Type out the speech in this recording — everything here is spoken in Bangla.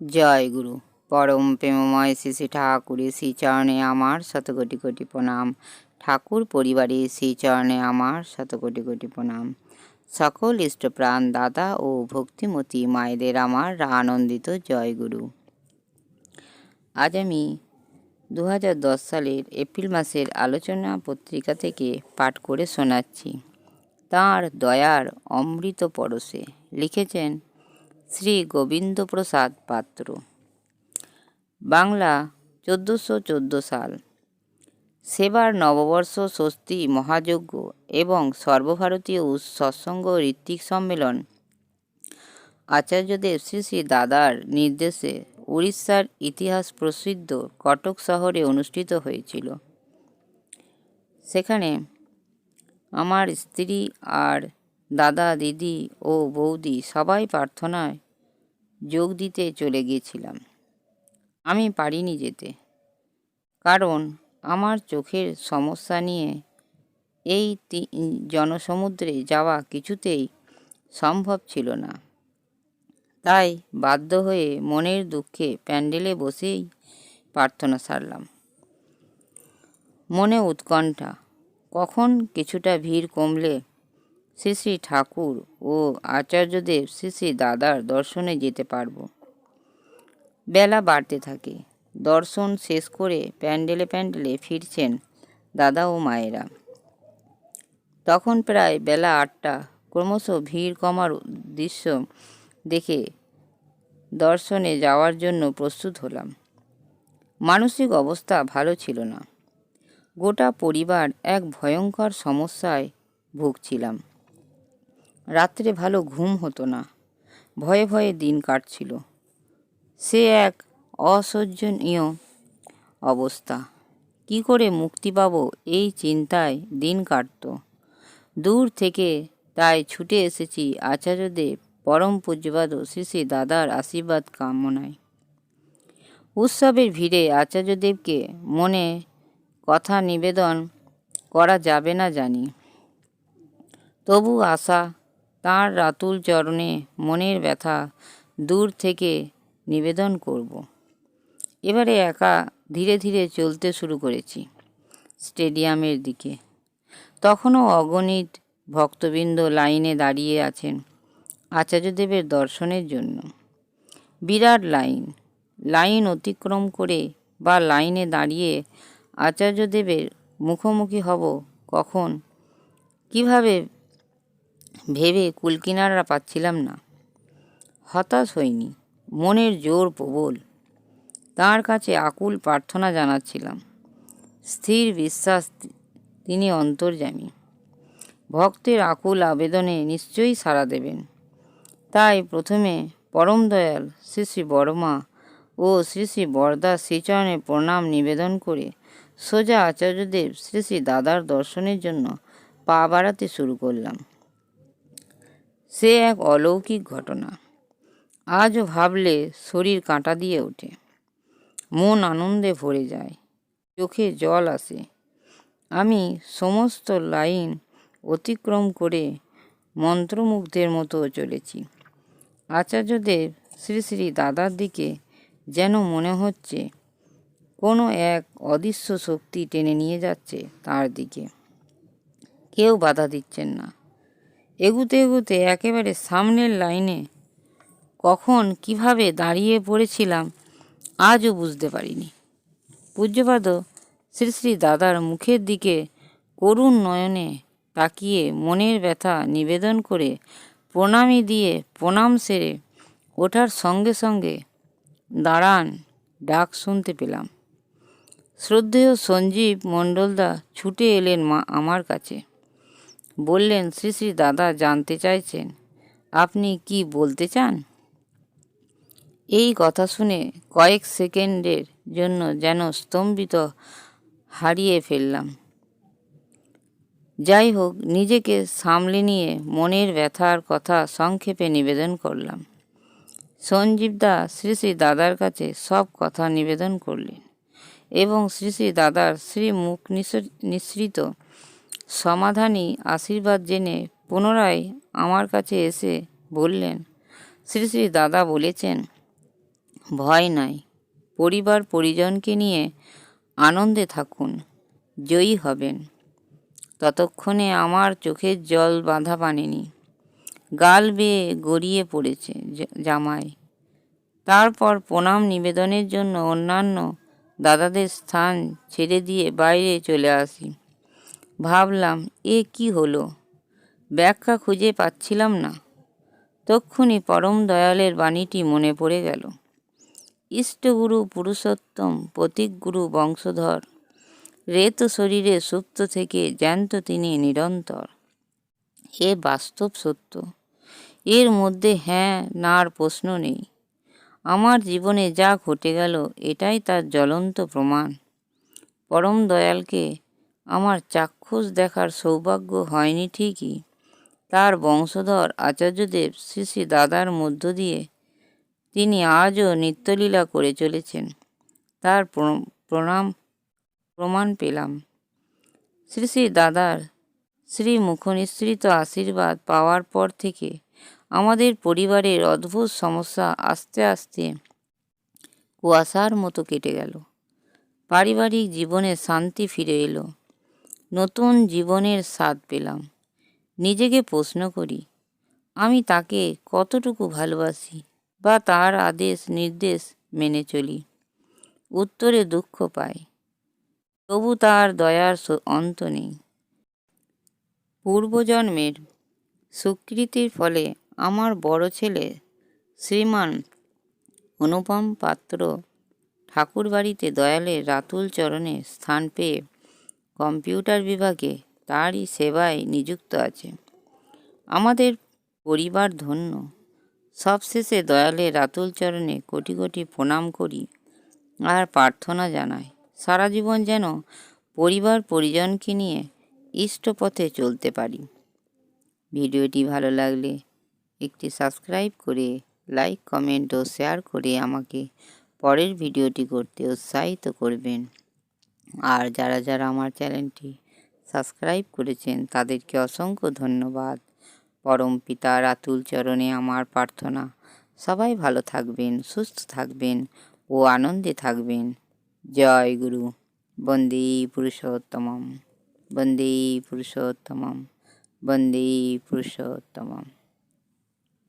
জয় গুরু। পরম প্রেমময় শ্রী ঠাকুরের শ্রীচরণে আমার শত কোটি প্রণাম। ঠাকুর পরিবারের শ্রীচরণে আমার শত কোটি কোটি প্রণাম। সকল ইষ্টপ্রাণ দাদা ও ভক্তিমতী মায়েদের আমার আনন্দিত জয় গুরু। আজ আমি দু হাজার দশ সালের এপ্রিল মাসের আলোচনা পত্রিকা থেকে পাঠ করে শোনাচ্ছি। তাঁর দয়ার অমৃত পরশে লিখেছেন শ্রী গোবিন্দপ্রসাদ পাত্র। বাংলা, চোদ্দোশো চোদ্দ সাল। সেবার নববর্ষ ষষ্ঠী মহাযজ্ঞ এবং সর্বভারতীয় সৎসঙ্গ ঋত্বিক সম্মেলন। আচার্যদেব শ্রী শ্রী দাদার নির্দেশে উড়িষ্যার ইতিহাস প্রসিদ্ধ কটক শহরে অনুষ্ঠিত হয়েছিল। সেখানে আমার স্ত্রী আর দাদা, দিদি ও বৌদি সবাই প্রার্থনায় যোগ দিতে চলে গিয়েছিলাম। আমি পারিনি যেতে। কারণ আমার চোখের সমস্যা নিয়ে এই জনসমুদ্রে যাওয়া কিছুতেই সম্ভব ছিল না। তাই বাধ্য হয়ে মনের দুঃখে প্যান্ডেলে বসেই প্রার্থনা সারলাম। মনে উৎকণ্ঠা, কখন কিছুটা ভিড় কমলে শ্রী শ্রী ঠাকুর ও আচার্যদেব শ্রী শ্রী দাদার দর্শনে যেতে পারব। বেলা বাড়তে থাকে। দর্শন শেষ করে প্যান্ডেলে প্যান্ডেলে ফিরছেন দাদা ও মায়েরা। তখন প্রায় বেলা আটটা। ক্রমশ ভিড় কমার দৃশ্য দেখে দর্শনে যাওয়ার জন্য প্রস্তুত হলাম। মানসিক অবস্থা ভালো ছিল না। গোটা পরিবার এক ভয়ঙ্কর সমস্যায় ভুগছিলাম। রাত্রে ভালো ঘুম হতো না। ভয়ে ভয়ে দিন কাটছিল। সে এক অসহ্যনীয় অবস্থা। কি করে মুক্তি পাব এই চিন্তায় দিন কাটত? দূর থেকে তাই ছুটে এসেছি আচার্যদেব পরম পূজ্যবাদ শ্রী দাদার আশীর্বাদ কামনায়। উৎসবের ভিড়ে আচার্যদেবকে মনে কথা নিবেদন করা যাবে না জানি। তবু আশা তাঁর রাতুল চরণে মনের ব্যথা দূর থেকে নিবেদন করব। এবারে একা ধীরে ধীরে চলতে শুরু করেছি স্টেডিয়ামের দিকে। তখনও অগণিত ভক্তবৃন্দ লাইনে দাঁড়িয়ে আছেন আচার্যদেবের দর্শনের জন্য। বিরাট লাইন লাইন অতিক্রম করে বা লাইনে দাঁড়িয়ে আচার্যদেবের মুখোমুখি হব কখন? কীভাবে ভেবে কুলকিনারা পাচ্ছিলাম না। হতাশ হইনি। মনের জোর প্রবল। তাঁর কাছে আকুল প্রার্থনা জানাচ্ছিলাম। স্থির বিশ্বাস তিনি অন্তর্যামী। ভক্তের আকুল আবেদনে নিশ্চয়ই সাড়া দেবেন। তাই প্রথমে পরম দয়াল শ্রী শ্রী বর্মা ও শ্রী শ্রী বরদা শ্রীচরণে প্রণাম নিবেদন করে সোজা আচার্যদেব শ্রী শ্রী দাদার দর্শনের জন্য পা বাড়াতে শুরু করলাম। সে এক অলৌকিক ঘটনা। আজও ভাবলে শরীর কাঁটা দিয়ে ওঠে। মন আনন্দে ভরে যায়। চোখে জল আসে। আমি সমস্ত লাইন অতিক্রম করে মন্ত্রমুগ্ধের মতো চলেছি। আচার্যদেব শ্রী শ্রী দাদার দিকে যেন মনে হচ্ছে, কোনো এক অদৃশ্য শক্তি টেনে নিয়ে যাচ্ছে তার দিকে। কেউ বাধা দিচ্ছেন না। এগুতে এগুতে একেবারে সামনের লাইনে। কখন, কীভাবে দাঁড়িয়ে পড়েছিলাম, আজও বুঝতে পারিনি। পূজ্যপাদ শ্রী শ্রী দাদার মুখের দিকে করুণ নয়নে তাকিয়ে মনের ব্যথা নিবেদন করে প্রণামী দিয়ে প্রণাম সেরে ওঠার সঙ্গে সঙ্গে দাঁড়ান ডাক শুনতে পেলাম। শ্রদ্ধেয় সঞ্জীব মণ্ডলদা ছুটে এলেন মা আমার কাছে। বললেন, শ্রী শ্রী দাদা জানতে চাইছেন, আপনি কি বলতে চান? এই কথা শুনে কয়েক সেকেন্ডের জন্য যেন স্তম্ভিত হারিয়ে ফেললাম। যাই হোক, নিজেকে সামলে নিয়ে মনের ব্যথার কথা সংক্ষেপে নিবেদন করলাম। সঞ্জীবদা শ্রী শ্রী দাদার কাছে সব কথা নিবেদন করলেন এবং শ্রী শ্রী দাদার শ্রী মুখ নিঃসৃত সমাধানী আশীর্বাদ জেনে পুনরায় আমার কাছে এসে বললেন, শ্রী শ্রী দাদা বলেছেন, ভয় নাই, পরিবার পরিজনকে নিয়ে আনন্দে থাকুন, জয়ী হবেন। ততক্ষণে আমার চোখের জল বাঁধা পানেনি। গাল বেয়ে গড়িয়ে পড়েছে জ- জামাই। তারপর প্রণাম নিবেদনের জন্য অন্যান্য দাদাদের স্থান ছেড়ে দিয়ে বাইরে চলে আসি। ভাবলাম, এ কি হলো? ব্যাখ্যা খুঁজে পাচ্ছিলাম না। তক্ষুনি পরম দয়ালের বাণীটি মনে পড়ে গেল। ইষ্টগুরু পুরুষোত্তম প্রতীকগুরু বংশধর, রেত শরীরে সুপ্ত থেকে জ্যান্ত তিনি নিরন্তর। এ বাস্তব সত্য, এর মধ্যে হ্যাঁ নার প্রশ্ন নেই। আমার জীবনে যা ঘটে গেল, এটাই তার জ্বলন্ত প্রমাণ। পরম দয়ালকে আমার চাক্ষুষ দেখার সৌভাগ্য হয়নি ঠিকই। তার বংশধর আচার্যদেব শ্রী দাদার মধ্য দিয়ে তিনি আজও নিত্যলীলা করে চলেছেন। তার প্রণাম, প্রমাণ পেলাম। শ্রী শ্রী দাদার শ্রী মুখনিসৃত আশীর্বাদ পাওয়ার পর থেকে আমাদের পরিবারের অদ্ভুত সমস্যা আস্তে আস্তে কুয়াশার মতো কেটে গেল। পারিবারিক জীবনে শান্তি ফিরে এলো। নতুন জীবনের স্বাদ পেলাম। নিজেকে প্রশ্ন করি, আমি তাকে কতটুকু ভালোবাসি বা তার আদেশ নির্দেশ মেনে চলি? উত্তরে দুঃখ পাই, তবু তার দয়ার অন্ত নেই। পূর্বজন্মের স্বীকৃতির ফলে আমার বড় ছেলে শ্রীমান অনুপম পাত্র ঠাকুরবাড়িতে দয়ালের রাতুল চরণে স্থান পেয়ে কম্পিউটার বিভাগে তারই সেবায় নিযুক্ত আছে। আমাদের পরিবার ধন্য। সবশেষে দয়ালের রাতুল চরণে কোটি কোটি প্রণাম করি আর প্রার্থনা জানাই। সারা জীবন যেন পরিবার পরিজনকে নিয়ে ইষ্টপথে চলতে পারি। ভিডিওটি ভালো লাগলে একটি সাবস্ক্রাইব করে, লাইক, কমেন্ট ও শেয়ার করে আমাকে পরের ভিডিওটি করতে উৎসাহিত করবেন। আর যারা যারা আমার চ্যানেলটি সাবস্ক্রাইব করেছেন, তাদেরকে অসংখ্য ধন্যবাদ। পরম পিতা রাতুল চরণে আমার প্রার্থনা। সবাই ভালো থাকবেন, সুস্থ থাকবেন ও আনন্দে থাকবেন। জয় গুরু। বন্দে পুরুষোত্তমম। বন্দে পুরুষোত্তমম। বন্দে পুরুষোত্তমম।